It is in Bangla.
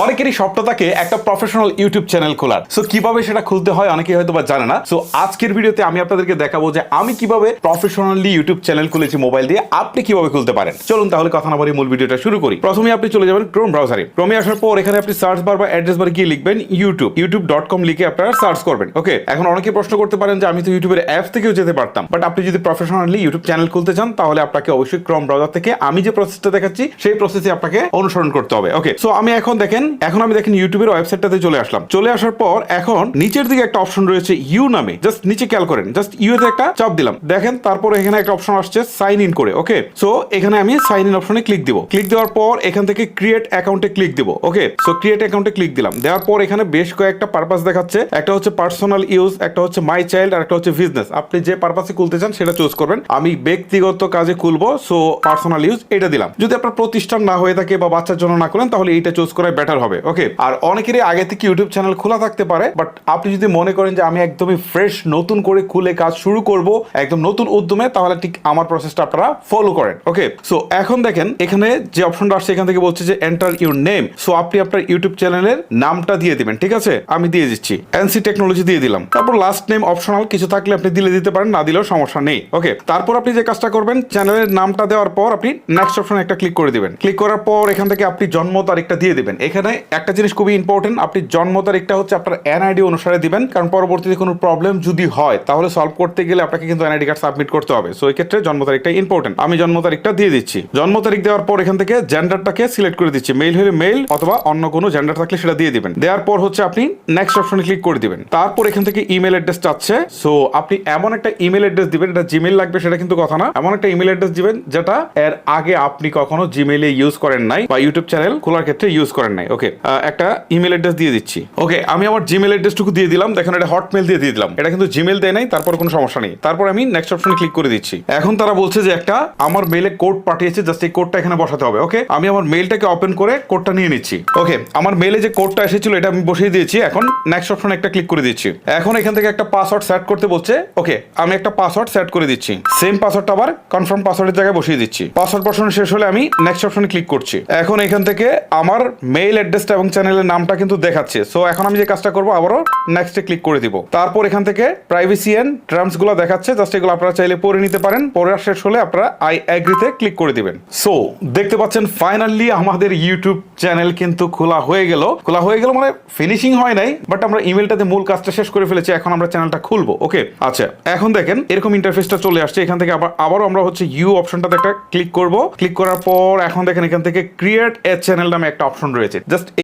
অনেকেরই স্বপ্ন থাকে একটা প্রফেশনাল ইউটিউব চ্যানেল খোলার। সো কীভাবে সেটা খুলতে হয় অনেকেই হয়তো বা জানে না। সো আজকের ভিডিওতে আমি আপনাদেরকে দেখাবো যে আমি কীভাবে প্রফেশনালি ইউটিউব চ্যানেল খুলেছি মোবাইল দিয়ে, আপনি কীভাবে খুলতে পারেন। চলুন তাহলে কথা না বলে মূল ভিডিওটা শুরু করি। প্রথমে আপনি চলে যাবেন ক্রোম ব্রাউজারে ক্রোমে আসার পর এখানে আপনি সার্চ বার বা অ্যাড্রেস বার গিয়ে লিখবেন ইউটিউব ইউটিউব ডট কম লিখে আপনারা সার্চ করবেন। ওকে এখন অনেকে প্রশ্ন করতে পারেন যে আমি তো ইউটিউবের অ্যাপ থেকেও যেতে পারতাম। বাট আপনি যদি প্রফেশনালি ইউটিউব চ্যানেল খুলতে চান, তাহলে আপনাকে অবশ্যই ক্রোম ব্রাউজার থেকে আমি যে প্রসেসটা দেখাচ্ছি, সেই প্রসেসে আপনাকে অনুসরণ করতে হবে। ওকে সো আমি এখন দেখেন এখন আমি দেখেন ইউটিউবের ওয়েবসাইটটাতে চলে আসলাম। চলে আসার পর এখন নিচের দিকে একটা অপশন রয়েছে ইউ নামে। জাস্ট নিচে খেয়াল করেন জাস্ট ইউ তে একটা চাপ দিলাম। দেখেন, তারপর এখানে একটা অপশন আসছে সাইন ইন করে ওকে সো এখানে আমি সাইন ইন অপশনে ক্লিক দিব। ক্লিক দেওয়ার পর এখান থেকে ক্রিয়েট অ্যাকাউন্টে ক্লিক দিব ওকে সো ক্রিয়েট অ্যাকাউন্টে ক্লিক দিলাম। দেওয়ার পর এখানে বেশ কয়েকটা পারপাস দেখাচ্ছে। একটা হচ্ছে পার্সোনাল ইউজ একটা হচ্ছে মাই চাইল্ড আর একটা হচ্ছে বিজনেস আপনি যে পারপাসে খুলতে চান সেটা চুজ করবেন। আমি ব্যক্তিগত কাজে খুলবো সো পার্সোনাল ইউজ এটা দিলাম। যদি আপনার প্রতিষ্ঠান না হয়ে থাকে বা বাচ্চার জন্য না করেন তাহলে এইটা চুজ করাই বেটার হবে। ওকে আর অনেকেরই আগে থেকে ইউটিউব চ্যানেল খোলা থাকতে পারে বাট আপনি যদি মনে করেন যে আমি একদমই ফ্রেশ নতুন করে খুলে কাজ শুরু করব, একদম নতুন উদ্যমে, তাহলে ঠিক আমার প্রসেসটা আপনারা ফলো করেন। ওকে সো এখন দেখেন, এখানে যে অপশনটা আসছে, এখান থেকে বলছে যে এন্টার ইউর নেম সো আপনি আপনার ইউটিউব চ্যানেলের নামটা দিয়ে দিবেন, ঠিক আছে? আমি দিয়ে দিচ্ছি। এনসি টেকনোলজি দিয়ে দিলাম। তারপর লাস্ট নেম অপশনাল কিছু থাকলে আপনি দিলে দিতে পারেন, না দিলেও সমস্যা নেই। ওকে তারপর আপনি যে কাজটা করবেন চ্যানেলের নামটা দেওয়ার পর আপনি নেক্সট অপশনে একটা ক্লিক করে দিবেন। ক্লিক করার পর এখান থেকে আপনি জন্ম তারিখটা দিয়ে দিবেন। এখানে একটা জিনিস খুবই ইম্পর্টেন্ট আপনি জন্ম তারিখটা হচ্ছে আপনার এনআইডি অনুসারে দিবেন, কারণ পরবর্তীতে কোনো প্রবলেম যদি হয়, তাহলে সলভ করতে গেলে আপনাকে কিন্তু এনআইডি কার্ড সাবমিট করতে হবে। সো এই ক্ষেত্রে জন্ম তারিখটা ইম্পর্টেন্ট আমি জন্ম তারিখটা দিয়ে দিচ্ছি। জন্ম তারিখ দেওয়ার পর এখান থেকে জেন্ডারটাকে সিলেক্ট করে দিচ্ছি। মেল হলে মেল অথবা অন্য কোনো জেন্ডার থাকলে সেটা দিয়ে দিবেন। দেওয়ার পর হচ্ছে আপনি নেক্সট অপশনে ক্লিক করে দিবেন। তারপর এখান থেকে ইমেল অ্যাড্রেস চাচ্ছে। সো আপনি এমন একটা ইমেল অ্যাড্রেস দিবেন এটা জিমেল লাগবে সেটা কিন্তু কথা না। এমন একটা ইমেল অ্যাড্রেস দিবেন, যেটা এর আগে আপনি কখনো জিমেলে ইউজ করেন নাই বা ইউটিউব চ্যানেল খোলার ক্ষেত্রে ইউজ করেন নাই। ওকে একটা ইমেল অ্যাড্রেস দিয়ে দিচ্ছি। ওকে আমি আমার জিমেল অ্যাড্রেসটুকু দিয়ে দিলাম, দেখেন এটা হটমেল দিয়ে দিয়ে দিলাম। এটা কিন্তু জিমেল দেয় নাই, তারপর কোনো সমস্যা নেই। তারপর আমি নেক্সট অপশনে ক্লিক করে দিচ্ছি। এখন তারা বলছে যে একটা আমার মেলে কোড পাঠিয়েছে জাস্ট এই কোডটা এখানে বসাতে হবে ওকে আমি আমার মেলটাকে ওপেন করে কোডটা নিয়ে নিচ্ছি। ওকে আমার মেলে যে কোডটা এসেছিল, এটা আমি বসিয়ে দিয়েছি, এখন নেক্সট অপশনে একটা ক্লিক করে দিচ্ছি। এখন এখান থেকে একটা পাসওয়ার্ড সেট করতে বলছে ওকে আমি একটা পাসওয়ার্ড সেট করে দিচ্ছি। সেম পাসওয়ার্ডটা আবার কনফার্ম পাসওয়ার্ডের জায়গায় বসিয়ে দিচ্ছি। পাসওয়ার্ড বসানো শেষ হলে আমি নেক্সট অপশনে ক্লিক করছি। এখন এখান থেকে আমার মেইল অ্যাড্রেসটা এবং চ্যানেলের নামটা কিন্তু দেখাচ্ছে। সো এখন আমি যে কাজটা করব, আবারও নেক্সটে ক্লিক করে দিব। তারপর এখান থেকে প্রাইভেসি এন্ড টার্মসগুলো দেখাচ্ছে। জাস্ট এগুলো আপনারা চাইলে পড়ে নিতে পারেন। পড়ে শেষ হলে আপনারা আই অ্যাগ্রিতে ক্লিক করে দিবেন। সো দেখতে পাচ্ছেন ফাইনালি আমাদের ইউটিউব চ্যানেল কিন্তু খোলা হয়ে গেল। খোলা হয়ে গেল মানে ফিনিশিং হয় নাই বাট আমরা ইমেলটাতে মূল কাজটা শেষ করে ফেলেছি। এখন আমরা চ্যানেলটা খুলবো। ওকে আচ্ছা এখন দেখেন এরকম ইন্টারফেসটা চলে আসছে। এখান থেকে আবার, আবারও আমরা হচ্ছে ইউ অপশনটাতে একটা ক্লিক করব। ক্লিক করার পর এখন দেখেন এখান থেকে ক্রিয়েট এ চ্যানেল নামে একটা অপশন রয়েছে। জাস্ট